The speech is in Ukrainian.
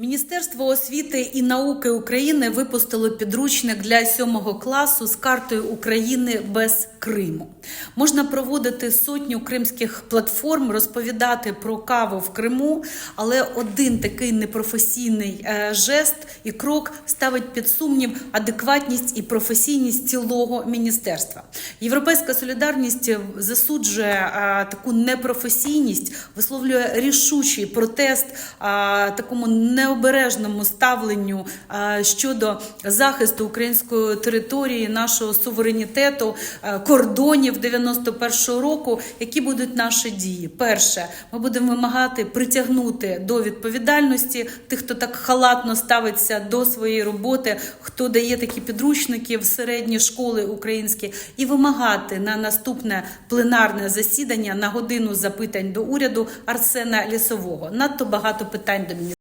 Міністерство освіти і науки України випустило підручник для сьомого класу з картою України без Криму. Можна проводити сотню кримських платформ, розповідати про каву в Криму, але один такий непрофесійний е, жест і крок ставить під сумнів адекватність і професійність цілого міністерства. Європейська солідарність засуджує е, таку непрофесійність, висловлює рішучий протест е, такому необережному ставленню е, щодо захисту української території, нашого суверенітету, е, кордонів 91-го року. Які будуть наші дії? Перше, ми будемо вимагати притягнути до відповідальності тих, хто так халатно ставиться до своєї роботи, хто дає такі підручники в середні школи українські, і вимагати на наступне пленарне засідання на годину запитань до уряду Арсена Лісового. Надто багато питань до міністерства.